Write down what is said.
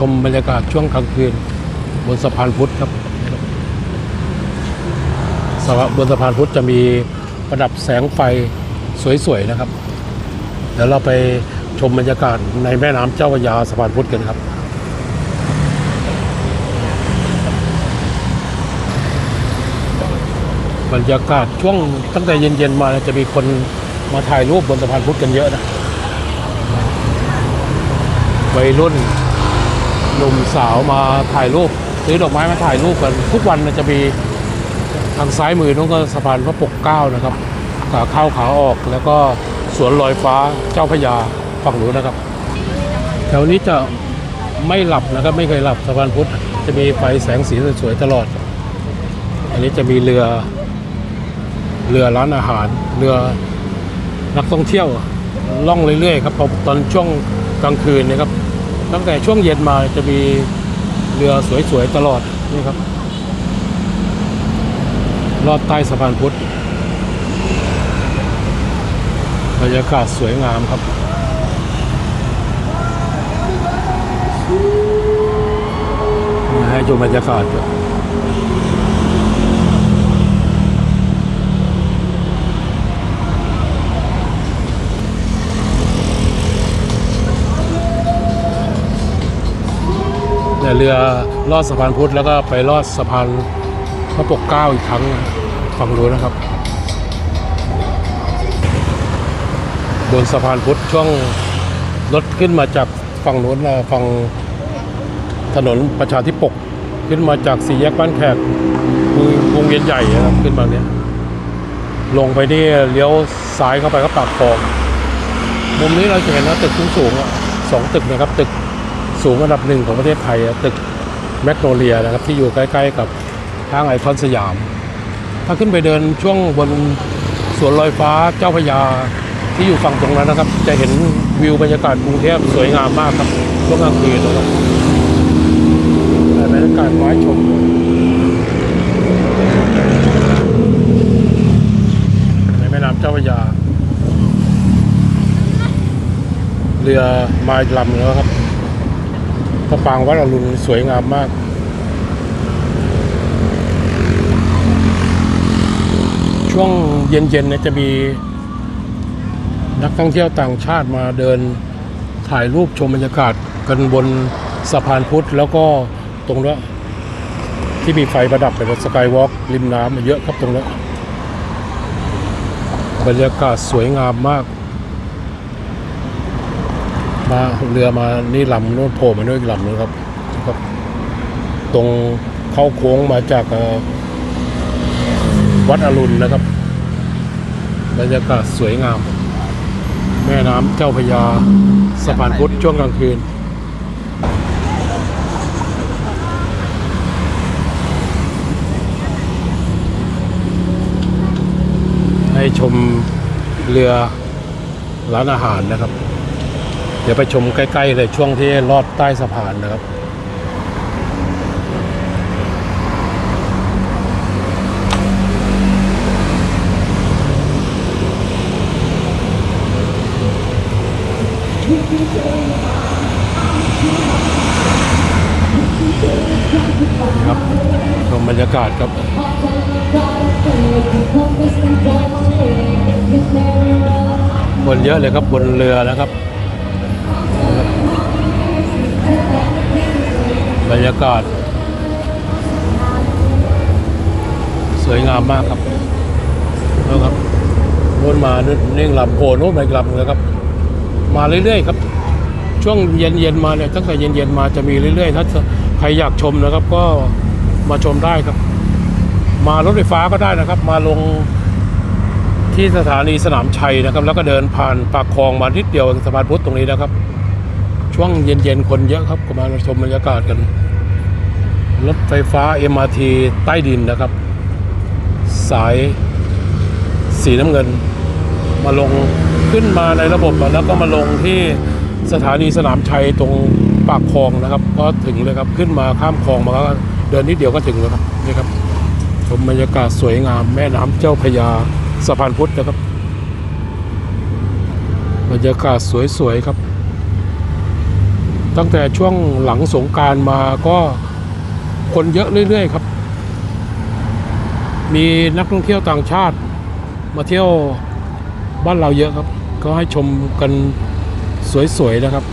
ชมบรรยากาศช่วงกลางคืนบนสะพานพุทธครับสะบนสะพานพุทธจะมีประดับแสงไฟสวยๆนะครับ เดี๋ยวเราไปชมบรรยากาศในแม่น้ำเจ้าพระยาสะพานพุทธกันครับบรรยากาศช่วงตั้งแต่เย็นๆมาจะมีคนมาถ่ายรูปบนสะพานพุทธกันเยอะนะวัยรุ่น หนุ่มสาวมาถ่ายรูปซื้อดอกไม้มาถ่ายรูปกัน ทุกวันมันจะมีทางซ้ายมือนั่นก็สะพานพระปกเก้านะครับขาเข้าขาออกแล้วก็สวนลอยฟ้าเจ้าพระยาฝั่งนู้นนะครับแถวนี้จะไม่หลับนะครับไม่เคยหลับสะพานพุทธจะมีไฟแสงสีสวยๆตลอด อันนี้จะมีเรือเรือร้านอาหารเรือนักท่องเที่ยวล่องเรื่อยๆครับตอนช่วงกลางคืนนะครับ ตั้งแต่ช่วงเย็นมาจะมีเรือสวยๆตลอดนี่ครับลอดใต้สะพานพุทธบรรยากาศสวยงามครับ ให้ชมบรรยากาศ ครับเนี่เรือลอดสะพานพุทธแล้วก็ไปลอดสะพานพระปกเก้าอีกครั้งฝั่งนู้นนะครับ บนสะพานพุทธช่วงรถขึ้นมาจากฝั่งนู้นนะฝั่งถนนประชาธิปกขึ้นมาจากสี่แยกบ้านแขกวงเวียนใหญ่นะครับขึ้นมาเนี้ยลงไปนี่เลี้ยวซ้ายเข้าไปก็ปากคลองมุมนี้เราจะเห็นว่าตึกสูงๆสองตึกนะครับตึก สูงอันดับหนึ่งของประเทศไทยตึกแมกโนเลียนะครับที่อยู่ใกล้ๆกับห้างไอคอนสยาม ถ้าขึ้นไปเดินช่วงบนสวนลอยฟ้าเจ้าพยาที่อยู่ฝั่งตรงนั้นนะครับ จะเห็นวิวบรรยากาศกรุงเทพสวยงามมากครับช่วงกลางคืนนะครับบรรยากาศไว้ชมในแม่น้ำเจ้าพระยา เรือมาลำแล้วครับ พระปรางวัดอรุณสวยงามมาก ช่วงเย็นๆเนี่ยจะมีนักท่องเที่ยวต่างชาติมาเดินถ่ายรูปชมบรรยากาศกันบนสะพานพุทธ แล้วก็ตรงนั้นที่มีไฟประดับเป็นสกายวอล์กริมน้ำเยอะครับตรงนั้นบรรยากาศสวยงามมาก มาเรือมานี่ลำโน้นโผล่มาด้วยอีกลำนึงครับครับ ตรงเข้าโค้งมาจากวัดอรุณนะครับบรรยากาศสวยงาม แม่น้ำเจ้าพยาสะพานพุทธช่วงกลางคืนให้ชมเรือร้านอาหารนะครับ เดี๋ยวไปชมใกล้ ๆ เลยช่วงที่ลอดใต้สะพานนะครับครับชมบรรยากาศครับคนเยอะเลยครับบนเรือนะครับ บรรยากาศ สวยงามมากครับนะครับนู่นมานู่นนิ่งลำโผล่นู่นมาอีกลำหนึงนะครับ มาเรื่อยๆครับ ช่วงเย็นๆมาเนี่ยตั้งแต่เย็นๆมาจะมีเรื่อยๆถ้าใครอยากชมนะครับ ก็มาชมได้ครับ มารถไฟฟ้าก็ได้นะครับ มาลงที่สถานีสนามชัยนะครับ แล้วก็เดินผ่านปากคลองมานิดเดียวสะพานพุทธตรงนี้นะครับ ช่วงเย็นๆ คนเยอะครับก็มาชมบรรยากาศกัน รถไฟฟ้า MRT ใต้ดินนะครับ สายสีน้ำเงิน มาลงขึ้นมาในระบบแล้วก็มาลงที่สถานีสนามชัยตรงปากคลองนะครับ ก็ถึงเลยครับขึ้นมาข้ามคลองมาก็เดินนิดเดียวก็ถึงแล้วครับนี่ครับชมบรรยากาศสวยงามแม่น้ำเจ้าพยาสะพานพุทธนะครับ บรรยากาศสวยๆครับ ตั้งแต่ช่วงหลังสงการมาก็คนเยอะเรื่อย ๆ ครับ มีนักท่องเที่ยวต่างชาติ มาเที่ยวบ้านเราเยอะครับ ก็ให้ชมกันสวย ๆ นะครับ